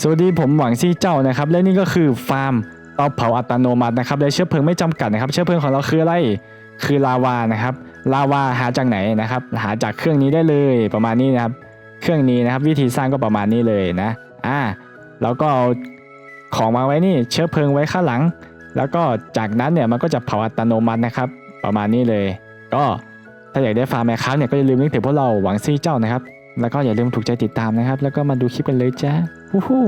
สวัสดีผมหวังซี่เจ้านะครับ และนี่ก็คือฟาร์มเตาเผาอัตโนมัตินะครับและเชื้อเพลิงไม่จำกัดนะครับ เชื้อเพลิงของเราคืออะไรคือลาวานะครับลาวาหาจากไหนนะครับ หาจากเครื่องนี้ได้เลยประมาณนี้นะครับ เครื่องนี้นะครับ วิธีสร้างก็ประมาณนี้เลยนะอ่าแล้วก็เอาของมาไว้นี่เชื้อเพลิงไว้ข้างหลัง แล้วก็จากนั้นเนี่ยมันก็จะเผาอัตโนมัตินะครับ ประมาณนี้เลย ก็ถ้าอยากได้ฟาร์มแมคครับเนี่ยก็อย่าลืมนึกถึงพวกเราหวังซี่เจ้านะครับ แล้วก็อย่าลืมถูกใจติดตามนะครับ แล้วก็มาดูคลิปกันเลยจ้าฮู้ฮู้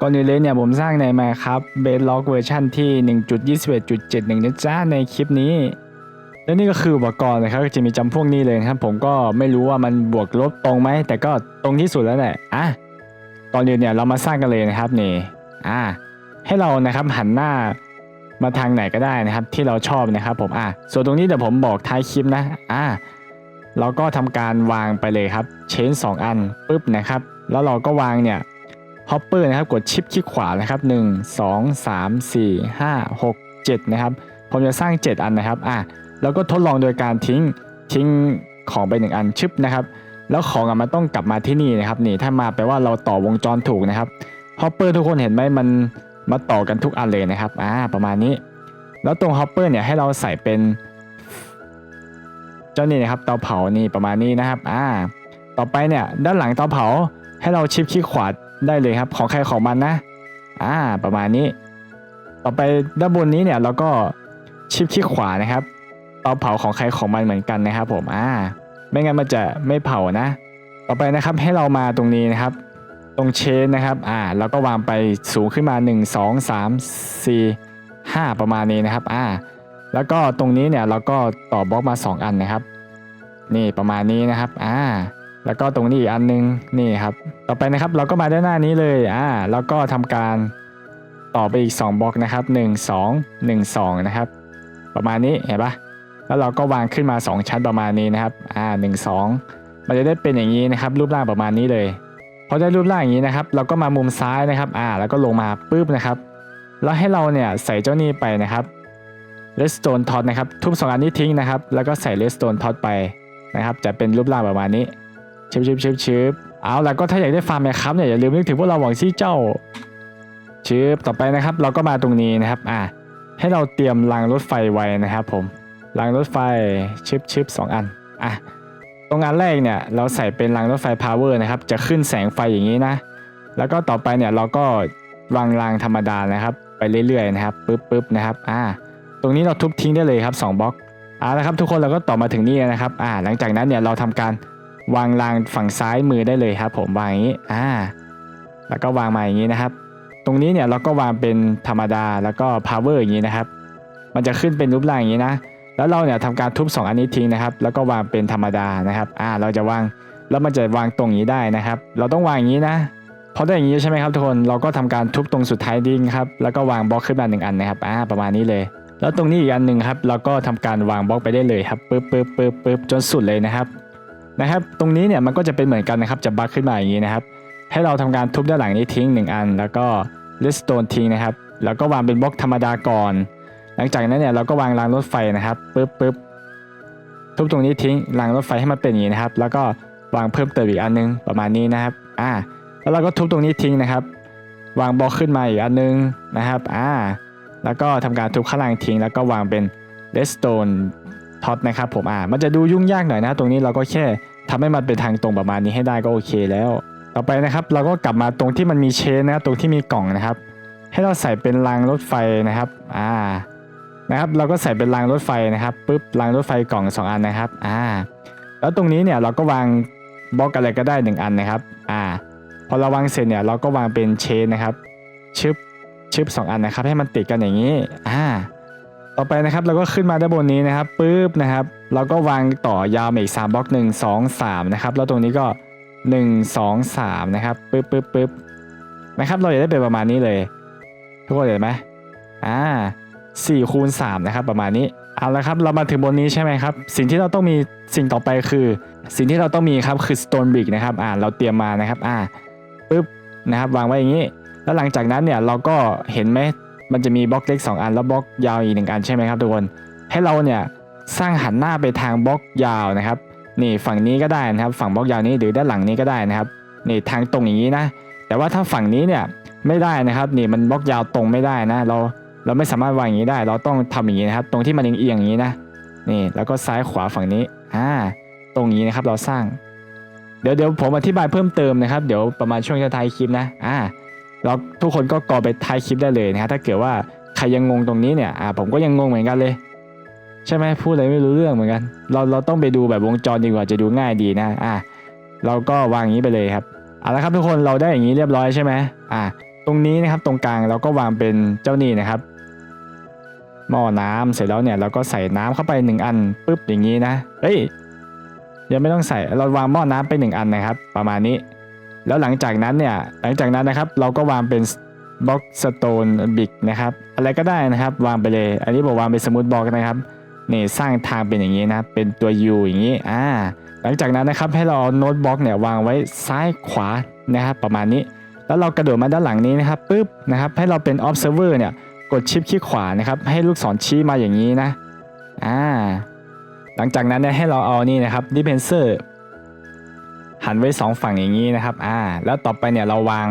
ก่อนอื่นเลยเนี่ยผมสร้างในมาครับเบสล็อกเวอร์ชันที่ 1.21.71นะจ้าในคลิปนี้ และนี่ก็คืออุปกรณ์นะครับจะมีจำพวกนี้เลยครับ ผมก็ไม่รู้ว่ามันบวกลบตรงไหม แต่ก็ตรงที่สุดแล้วแหละอะก่อนอื่นเนี่ยเรามาสร้างกันเลยนะครับนี่อะให้เรานะครับหันหน้ามาทางไหนก็ได้นะครับ ที่เราชอบนะครับ ผมอะส่วนตรงนี้เดี๋ยวผมบอกท้ายคลิปนะอะ เราก็ทำการวางไปเลยครับเชนสองอันปุ๊บนะครับ แล้วเราก็วางเนี่ยฮอปเปอร์นะครับกดชิปคลิกขวานะครับ 1 2 3 4 5 6 7 นะครับ ผมจะสร้าง 7 อันนะครับอะแล้วก็ทดลองโดยการทิ้งทิ้งของไปหนึ่งอันชิปนะครับ แล้วของอะมันต้องกลับมาที่นี่นะครับนี่ถ้ามาแปลว่าเราต่อวงจรถูกนะครับฮอปเปอร์ทุกคนเห็นไหมมันมาต่อกันทุกอันเลยนะครับอ่าประมาณนี้ แล้วตรงฮอปเปอร์เนี่ยให้เราใส่เป็น เจ้านี่นะครับเตาเผานี่ประมาณนี้นะครับอ่าต่อไปเนี่ยด้านหลังเตาเผาให้เราชิปคลิกขวาได้เลยครับ ของใครของมันนะอ่าประมาณนี้ ต่อไปด้านบนนี้เนี่ยเราก็ชิปคลิกขวานะครับเตาเผาของใครของมันเหมือนกันนะครับ ผมอ่าไม่งั้นมันจะไม่เผานะ ต่อไปนะครับให้เรามาตรงนี้นะครับ ตรงเชนนะครับอ่าแล้วก็วางไปสูงขึ้นมา 1 2 3 4 5 ประมาณนี้นะครับอ่า แล้วก็ตรงนี้เนี่ยเราก็ต่อบล็อกมา 2 อันนะครับ นี่ประมาณนี้นะครับอ่าแล้วก็ตรงนี้อีกอันนึงนี่ครับ ต่อไปนะครับเราก็มาด้านหน้านี้เลยอ่าแล้วก็ทำการต่อไปอีก 2บล็อกนะครับ 1 2 1 2 นะครับ ประมาณนี้เห็นปะแล้วเราก็วางขึ้นมา 2 ชั้นประมาณนี้นะครับอ่า1 2 มันจะได้เป็นอย่างนี้นะครับ รูปร่างประมาณนี้เลยพอได้รูปร่างอย่างนี้นะครับ เราก็มามุมซ้ายนะครับอ่าแล้วก็ลงมาปุ๊บนะครับ แล้วให้เราเนี่ยใส่เจ้านี่ไปนะครับ เลสโตนท็อตนะครับทุบสองอันนี้ทิ้งนะครับ แล้วก็ใส่เลสโตนท็อตไปนะครับ จะเป็นรูปร่างประมาณนี้ชิบชิบชิบชิบเอาแล้วก็ถ้าอยากได้ฟาร์มแมคครับเนี่ยอย่าลืมนึกถึงพวกเราหวังซี่เจ้าชิบต่อไปนะครับ เราก็มาตรงนี้นะครับอะให้เราเตรียมรางรถไฟไว้นะครับ ผมรางรถไฟชิบชิบสองอันอะตรงอันแรกเนี่ยเราใส่เป็นรางรถไฟพาวเวอร์นะครับ จะขึ้นแสงไฟอย่างนี้นะ แล้วก็ต่อไปเนี่ยเราก็วางรางธรรมดานะครับ ไปเรื่อยๆนะครับปึ๊บปึ๊บนะครับอ่า ตรงนี้เราทุบทิ้งได้เลยครับ2บล็อกเอาละครับทุกคนเราก็ต่อมาถึงนี่นะครับอ่าหลังจากนั้นเนี่ยเราทำการวางรางฝั่งซ้ายมือได้เลยครับ ผมวางอย่างนี้อ่าแล้วก็วางมาอย่างนี้นะครับ ตรงนี้เนี่ยเราก็วางเป็นธรรมดาแล้วก็ power อย่างนี้นะครับ มันจะขึ้นเป็นรูปร่างอย่างนี้นะ แล้วเราเนี่ยทำการทุบ 2 อันนี้ทิ้งนะครับ แล้วก็วางเป็นธรรมดานะครับอ่าเราจะวางแล้วมันจะวางตรงนี้ได้นะครับ เราต้องวางอย่างนี้นะพอได้อย่างนี้ใช่ไหมครับทุกคนเราก็ทำการทุบตรงสุดท้ายดิ้งครับแล้วก็วางบล็อกขึ้นมาหนึ่งอันนะครับอ่าประมาณนี้เลย แล้วตรงนี้อีกอันหนึ่งครับเราก็ทำการวางบล็อกไปได้เลยครับปึ๊บปึ๊บปึ๊บปึ๊บจนสุดเลยนะครับนะครับ ตรงนี้เนี่ยมันก็จะเป็นเหมือนกันนะครับจะบักขึ้นมาอย่างนี้นะครับ ให้เราทำการทุบด้านหลังนี้ทิ้งหนึ่งอัน แล้วก็เลสโตนทิ้งนะครับ แล้วก็วางเป็นบล็อกธรรมดาก่อน หลังจากนั้นเนี่ยเราก็วางรางรถไฟนะครับปึ๊บปึ๊บทุบตรงนี้ทิ้งรางรถไฟให้มันเป็นอย่างนี้นะครับ แล้วก็วางเพิ่มเติมอีกอันนึงประมาณนี้นะครับอ่าแล้วเราก็ทุบตรงนี้ทิ้งนะครับ วางบล็อกขึ้นมาอีกอันนึงนะครับอ่า แล้วก็ทำการทุบข้างล่างทิ้ง แล้วก็วางเป็นเลสโตนท็อตนะครับผมอ่ามันจะดูยุ่งยากหน่อยนะ ตรงนี้เราก็แค่ทำให้มันเป็นทางตรงประมาณนี้ให้ได้ก็โอเคแล้ว ต่อไปนะครับ เราก็กลับมาตรงที่มันมีเชนนะตรงที่มีกล่องนะครับ ให้เราใส่เป็นรางรถไฟนะครับอ่านะครับเราก็ใส่เป็นรางรถไฟนะครับปุ๊บรางรถไฟกล่องสองอันนะครับอ่าแล้วตรงนี้เนี่ยเราก็วางบล็อกอะไรก็ได้หนึ่งอันนะครับอ่าพอเราวางเสร็จเนี่ยเราก็วางเป็นเชนนะครับชึบ ชึบสองอันนะครับ ให้มันติดกันอย่างนี้อ่าต่อไปนะครับเราก็ขึ้นมาด้านบนนี้นะครับปุ๊บนะครับ เราก็วางต่อยาวมาอีกสามบล็อกหนึ่งสองสามนะครับแล้วตรงนี้ก็หนึ่งสองสามนะครับปุ๊บปุ๊บปุ๊บนะครับเราจะได้เป็นประมาณนี้เลย ทุกคนเห็นไหมอ่าสี่คูณสามนะครับประมาณนี้เอาละครับเรามาถึงบนนี้ใช่ไหมครับ สิ่งที่เราต้องมีสิ่งต่อไปคือ สิ่งที่เราต้องมีครับคือ stone brick นะครับอ่าเราเตรียมมานะครับอ่าปุ๊บนะครับวางไว้อย่างนี้ แล้วหลังจากนั้นเนี่ยเราก็เห็นไหมมันจะมีบล็อกเล็ก 2 อันแล้วบล็อกยาวอีกหนึ่งอันใช่ไหมครับทุกคน ให้เราเนี่ยสร้างหันหน้าไปทางบล็อกยาวนะครับนี่ฝั่งนี้ก็ได้นะครับ ฝั่งบล็อกยาวนี้หรือด้านหลังนี้ก็ได้นะครับนี่ทางตรงอย่างนี้นะ แต่ว่าถ้าฝั่งนี้เนี่ยไม่ได้นะครับนี่มันบล็อกยาวตรงไม่ได้นะเราเราไม่สามารถวางอย่างนี้ได้ เราต้องทำอย่างนี้นะครับ ตรงที่มันเอียงอย่างนี้นะนี่แล้วก็ซ้ายขวาฝั่งนี้อ่าตรงนี้นะครับเราสร้าง เดี๋ยวเดี๋ยวผมอธิบายเพิ่มเติมนะครับ เดี๋ยวประมาณช่วงท้ายคลิปนะอ่า เราทุกคนก็กอไปท้ายคลิปได้เลยนะฮะถ้าเกิดว่าใครยังงงตรงนี้เนี่ยอ่าผมก็ยังงงเหมือนกันเลย ใช่ไหมพูดอะไรไม่รู้เรื่องเหมือนกัน เราเราต้องไปดูแบบวงจรดีกว่าจะดูง่ายดีนะอ่าเราก็วางอย่างนี้ไปเลยครับเอาละครับทุกคนเราได้อย่างนี้เรียบร้อยใช่ไหมอ่าตรงนี้นะครับตรงกลางเราก็วางเป็นเจ้านี่นะครับหม้อน้ำเสร็จแล้วเนี่ยเราก็ใส่น้ำเข้าไปหนึ่งอันปุ๊บอย่างนี้นะเฮ้ยยังไม่ต้องใส่เราวางหม้อน้ำไปหนึ่งอันนะครับ ประมาณนี้ แล้วหลังจากนั้นเนี่ยหลังจากนั้นนะครับเราก็วางเป็นบล็อกสโตนบิกนะครับอะไรก็ได้นะครับวางไปเลย อันนี้บอกวางเป็นสมูทบล็อกนะครับนี่สร้างทางเป็นอย่างนี้นะเป็นตัว U อย่างนี้อ่าหลังจากนั้นนะครับให้เราเอาโน้ตบล็อกเนี่ยวางไว้ซ้ายขวานะครับประมาณนี้ แล้วเรากระโดดมาด้านหลังนี้นะครับปุ๊บนะครับให้เราเป็น observer เนี่ยกดชิปคลิกขวานะครับให้ลูกศรชี้มาอย่างนี้นะอ่าหลังจากนั้นเนี่ยให้เราเอานี่นะครับ dispenser หันไว้สองฝั่งอย่างนี้นะครับอ่าแล้วต่อไปเนี่ยเราวาง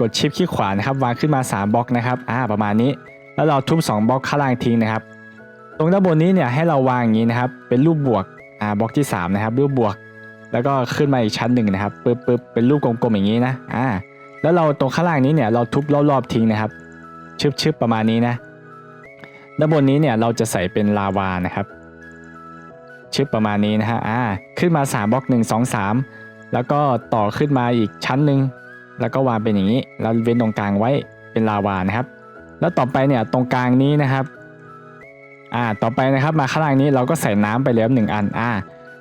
กดชิปคลิกขวานะครับวางขึ้นมา 3บล็อกนะครับอ่าประมาณนี้ แล้วเราทุบ2บล็อกข้างล่างทิ้งนะครับ ตรงด้านบนนี้เนี่ยให้เราวางอย่างนี้นะครับเป็นรูปบวกอ่าบล็อกที่สามนะครับรูปบวก แล้วก็ขึ้นมาอีกชั้นหนึ่งนะครับปึ๊บปึ๊บเป็นรูปกลมๆอย่างนี้นะอ่าแล้วเราตรงข้างล่างนี้เนี่ยเราทุบรอบๆทิ้งนะครับชึบชึบประมาณนี้นะด้านบนนี้เนี่ยเราจะใส่เป็นลาวานะครับ ชึบประมาณนี้นะฮะอ่าขึ้นมา 3บล็อก 1 2 3 แล้วก็ต่อขึ้นมาอีกชั้นหนึ่งแล้วก็วางเป็นอย่างนี้แล้วเว้นตรงกลางไว้เป็นลาวานะครับ แล้วต่อไปเนี่ยตรงกลางนี้นะครับอ่าต่อไปนะครับมาข้างล่างนี้เราก็ใส่น้ำไปแล้วหนึ่งอันอ่า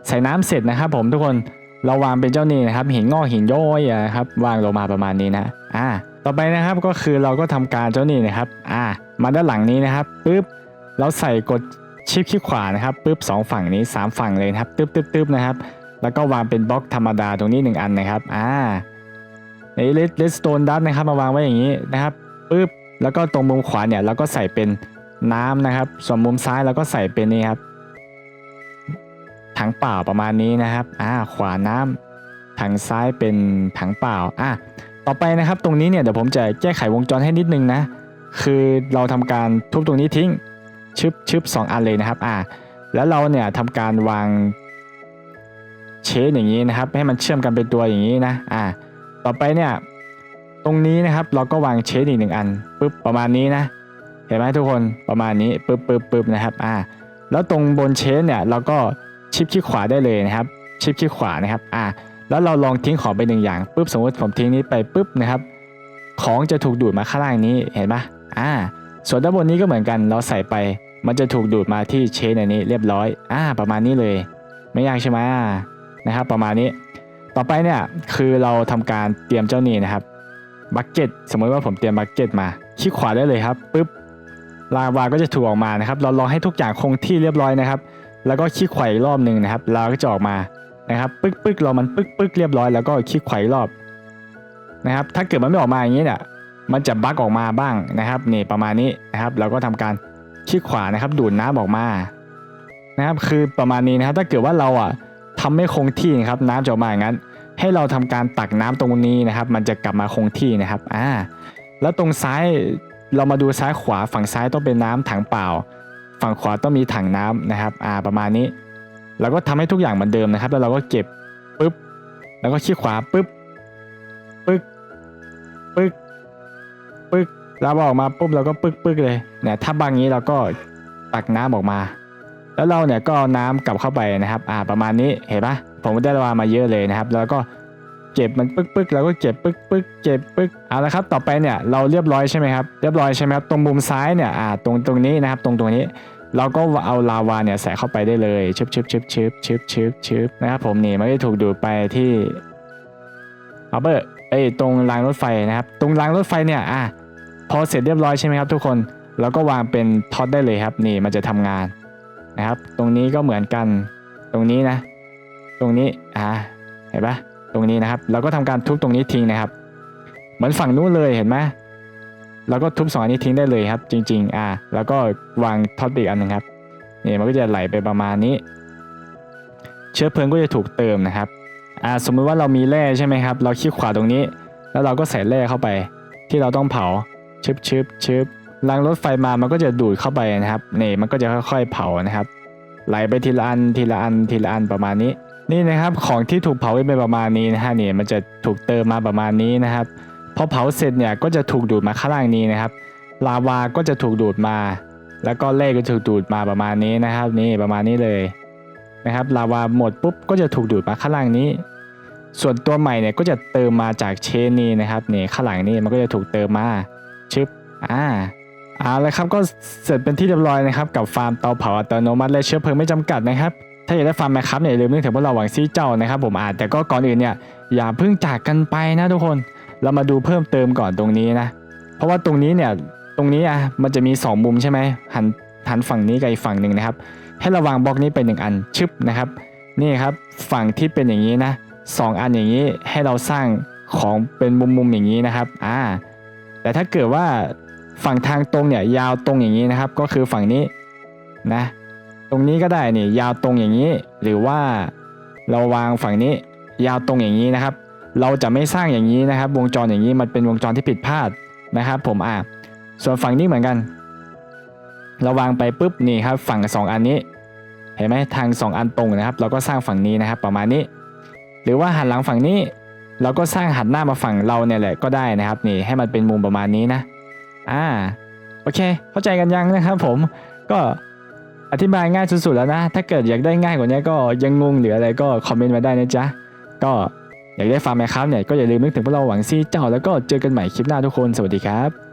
ใส่น้ำเสร็จนะครับ ผมทุกคนเราวางเป็นเจ้านี่นะครับหินงอกหินย้อยนะครับวางลงมาประมาณนี้นะอ่าต่อไปนะครับก็คือเราก็ทำการเจ้านี่นะครับอ่ามาด้านหลังนี้นะครับปุ๊บเราใส่กด ชิปคลิกขวานะครับปุ๊บสองฝั่งนี้สามฝั่งเลยนะครับตึ๊บตึ๊บตึ๊บนะครับ แล้วก็วางเป็นบล็อกธรรมดาตรงนี้หนึ่งอันนะครับอ่าในเลสเลสโตนดัตนะครับมาวางไว้อย่างนี้นะครับปุ๊บแล้วก็ตรงมุมขวาเนี่ยเราก็ใส่เป็นน้ำนะครับ ส่วนมุมซ้ายเราก็ใส่เป็นนี่ครับถังเปล่าประมาณนี้นะครับอ่าขวาน้ำถังซ้ายเป็นถังเปล่าอะต่อไปนะครับตรงนี้เนี่ยเดี๋ยวผมจะแก้ไขวงจรให้นิดนึงนะคือเราทำการทุบตรงนี้ทิ้ง ชึบชึบสองอันเลยนะครับอ่าแล้วเราเนี่ยทำการวางเชนอย่างนี้นะครับ ให้มันเชื่อมกันเป็นตัวอย่างนี้นะอ่าต่อไปเนี่ยตรงนี้นะครับเราก็วางเชนอีกหนึ่งอันปึ๊บประมาณนี้นะเห็นไหมทุกคนประมาณนี้ปึ๊บปึ๊บปึ๊บนะครับอ่าแล้วตรงบนเชนเนี่ยเราก็ชิปคลิกขวาได้เลยนะครับ ชิปคลิกขวานะครับอ่าแล้วเราลองทิ้งของไปหนึ่งอย่างปุ๊บสมมติผมทิ้งนี้ไปปุ๊บนะครับ ของจะถูกดูดมาข้างล่างนี้เห็นปะอ่า ส่วนด้านบนนี้ก็เหมือนกันเราใส่ไป มันจะถูกดูดมาที่เชนอันนี้เรียบร้อยอ่าประมาณนี้เลย ไม่ยากใช่ไหมนะครับประมาณนี้ ต่อไปเนี่ยคือเราทำการเตรียมเจ้านี้นะครับบักเก็ตสมมติว่าผมเตรียมบักเก็ตมาคลิกขวาได้เลยครับปุ๊บลาวาก็จะถูกออกมานะครับ เรารอให้ทุกอย่างคงที่เรียบร้อยนะครับ แล้วก็คลิกขวาอีกรอบหนึ่งนะครับลาวก็จะออกมานะครับปึ๊กปึ๊กเรามันปึ๊กปึ๊กเรียบร้อยแล้วก็คลิกขวาอีกรอบนะครับ ถ้าเกิดมันไม่ออกมาอย่างนี้เนี่ย มันจะบั๊กออกมาบ้างนะครับนี่ประมาณนี้นะครับ เราก็ทำการคลิกขวานะครับ ดูดน้ำออกมานะครับ คือประมาณนี้นะครับ ถ้าเกิดว่าเราอะทำไม่คงที่นะครับน้ำจะออกมาอย่างนั้น ให้เราทำการตักน้ำตรงนี้นะครับ มันจะกลับมาคงที่นะครับอ่าแล้วตรงซ้ายเรามาดูซ้ายขวาฝั่งซ้ายต้องเป็นน้ำถังเปล่า ฝั่งขวาต้องมีถังน้ำนะครับอ่าประมาณนี้เราก็ทำให้ทุกอย่างเหมือนเดิมนะครับ แล้วเราก็เก็บปุ๊บแล้วก็คลิกขวาปุ๊บปึ๊กปึ๊ก ปึ๊กเราออกมาปุ๊บเราก็ปึ๊กปึ๊กเลยเนี่ยถ้าบางนี้เราก็ตักน้ำออกมา แล้วเราเนี่ยก็น้ำกลับเข้าไปนะครับ อ่าประมาณนี้เห็นปะผมได้ระวามาเยอะเลยนะครับ แล้วก็เก็บมันปึ๊กปึ๊กแล้วก็เก็บปึ๊กปึ๊กเก็บปึ๊กเอาละครับ ต่อไปเนี่ยเราเรียบร้อยใช่ไหมครับเรียบร้อยใช่ไหมครับตรงมุมซ้ายเนี่ยอ่าตรงตรงนี้นะครับ ตรงตรงนี้ เราก็เอาลาวาเนี่ยใส่เข้าไปได้เลยชึบชึบชึบชึบชึบชึบชึบนะครับผมนี่มันก็ถูกดูดไปที่อัเบอร์ เอ้ตรงรางรถไฟนะครับ ตรงรางรถไฟเนี่ยอะพอเสร็จเรียบร้อยใช่ไหมครับทุกคนเราก็วางเป็นท็อตได้เลยครับ นี่มันจะทำงานนะครับ ตรงนี้ก็เหมือนกันตรงนี้นะ ตรงนี้อ่าเห็นปะตรงนี้นะครับเราก็ทำการทุบตรงนี้ทิ้งนะครับ เหมือนฝั่งนู้นเลยเห็นไหมแล้วก็ทุบสองอันนี้ทิ้งได้เลยครับ จริง ๆ อ่าแล้วก็วางท็อตอีกอันหนึงครับนี่มันก็จะไหลไปประมาณนี้ เชื้อเพลิงก็จะถูกเติมนะครับ อ่าสมมุติว่าเรามีแร่ใช่ไหมครับ เราคลิกขวาตรงนี้ แล้วเราก็ใส่แร่เข้าไป ที่เราต้องเผาชึบชึบชึบรางรถไฟมามันก็จะดูดเข้าไปนะครับนี่มันก็จะค่อยๆเผานะครับ ไหลไปทีละอันทีละอันทีละอันประมาณนี้ นี่นะครับของที่ถูกเผาเป็นประมาณนี้นะฮะนี่มันจะถูกเติมมาประมาณนี้นะครับพอเผาเสร็จเนี่ยก็จะถูกดูดมาข้างล่างนี้นะครับ ลาวาก็จะถูกดูดมา แล้วก็แร่ก็ถูกดูดมาประมาณนี้นะครับ นี่ประมาณนี้เลยนะครับ ลาวาหมดปุ๊บก็จะถูกดูดมาข้างล่างนี้ ส่วนตัวใหม่เนี่ยก็จะเติมมาจากเชนนี้นะครับนี่ข้างหลังนี่มันก็จะถูกเติมมาชึบอ่าเอาละครับก็เสร็จเป็นที่เรียบร้อยนะครับกับฟาร์มเตาเผาอัตโนมัติและเชื้อเพลิงไม่จำกัดนะครับถ้าอยากได้ฟาร์มแมคครับเนี่ยอย่าลืมนึกถึงพวกเราหวังซี่เจ้านะครับผมอ่าแต่ก็ก่อนอื่นเนี่ยอย่าเพิ่งจากกันไปนะทุกคน เรามาดูเพิ่มเติมก่อนตรงนี้นะ เพราะว่าตรงนี้เนี่ยตรงนี้อะมันจะมี 2 มุมใช่ไหมหันหันฝั่งนี้กับอีกฝั่งหนึ่งนะครับ ให้ระวางบล็อกนี้ไปหนึ่งอันชึบนะครับ นี่ครับฝั่งที่เป็นอย่างนี้นะ สองอันอย่างนี้ให้เราสร้างของเป็นมุมๆอย่างนี้นะครับอ่าแต่ถ้าเกิดว่าฝั่งทางตรงเนี่ยยาวตรงอย่างนี้นะครับ ก็คือฝั่งนี้นะตรงนี้ก็ได้นี่ยาวตรงอย่างนี้ หรือว่าเราวางฝั่งนี้ยาวตรงอย่างนี้นะครับ เราจะไม่สร้างอย่างนี้นะครับ วงจรอย่างนี้มันเป็นวงจรที่ผิดพลาดนะครับ ผมอะส่วนฝั่งนี้เหมือนกัน เราวางไปปุ๊บนี่ครับฝั่งสองอันนี้ เห็นไหมทางสองอันตรงนะครับ เราก็สร้างฝั่งนี้นะครับ ประมาณนี้ รือว่าหันหลังฝั่งนี้เราก็สร้างหันหน้ามาฝั่งเราเนี่ยแหละก็ได้นะครับนี่ให้มันเป็นมุมประมาณนี้นะอ่าโอเค เข้าใจกันยังนะครับผมก็อธิบายง่ายสุดๆแล้วนะ ถ้าเกิดอยากได้ง่ายกว่านี้ก็ยังงงหรืออะไรก็คอมเมนต์มาได้นะจ๊ะก็อยากได้ฟาร์มไหมครับเนี่ยก็อย่าลืมนึกถึงพวกเราหวังซี่เจ้าแล้วก็เจอกันใหม่คลิปหน้าทุกคนสวัสดีครับ